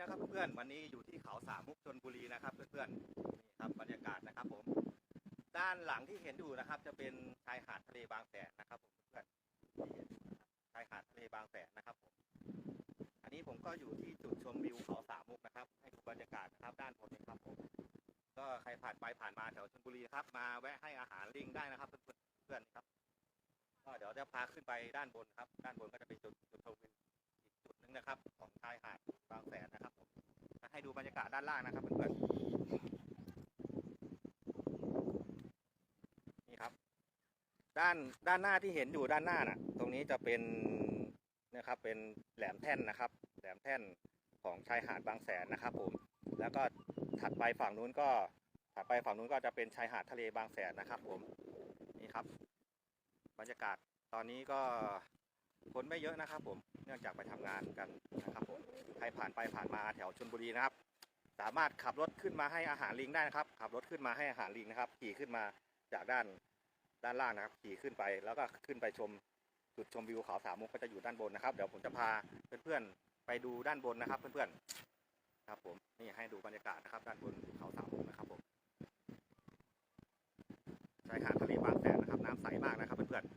นะครับเพื่อนๆวันนี้อยู่ที่เขาสามมุกชนบุรีนะครับเพื่อนๆนี่ครับบรรยากาศนะครับผมด้านหลังที่เห็นอยู่นะครับ จะเป็นชายหาดทะเลบางแสนนะครับผมเพื่อนชายหาดทะเลบางแสนนะครับผมอันนี้ผมก็อยู่ที่จุดชมวิวเขาสามมุกนะครับ ให้ดูบรรยากาศนะครับด้านบนนะครับผมก็ใครผ่านไปผ่านมาแถวชลบุรีครับ มาแวะให้อาหารลิงได้นะครับ เพื่อนๆเพื่อนครับก็เดี๋ยวจะพาขึ้นไปด้านบนครับ ด้านบนก็จะเป็นจุดจุดชมวิวอีกจุดหนึ่งนะครับากาศด้านล่างนะครับเพื่อนๆนี่ครับ ด้านด้านหน้าที่เห็นอยู่ด้านหน้าน่ะ ตรงนี้จะเป็นนะครับเป็นแหลมแท่นนะครับ แหลมแท่นของชายหาดบางแสนนะครับผมแล้วก็ถัดไปฝั่งนู้นก็ถัดไปฝั่งนู้นก็จะเป็นชายหาดทะเลบางแสนนะครับ ผมนี่ครับ บรรยากาศตอนนี้ก็คนไม่เยอะนะครับ ผมเนื่องจากไปทำงานกันนะครับผมใครผ่านไปผ่านมาแถวชลบุรีนะครับ สามารถขับรถขึ้นมาให้อาหารลิงได้นะครับขับรถขึ้นมาให้อาหารลิงนะครับ ขี่ขึ้นมาจากด้านด้านล่างนะครับ ขี่ขึ้นไปแล้วก็ขึ้นไปชมจุดชมวิวเขาสามมุกก็จะอยู่ด้านบนนะครับ เดี๋ยวผมจะพาเพื่อนๆไปดูด้านบนนะครับ เพื่อนๆครับ ผมนี่ให้ดูบรรยากาศนะครับ ด้านบนเขาสามมุกนะครับผมชายหาดทะเลบางแสนนะครับ น้ำใสมากนะครับเพื่อนๆ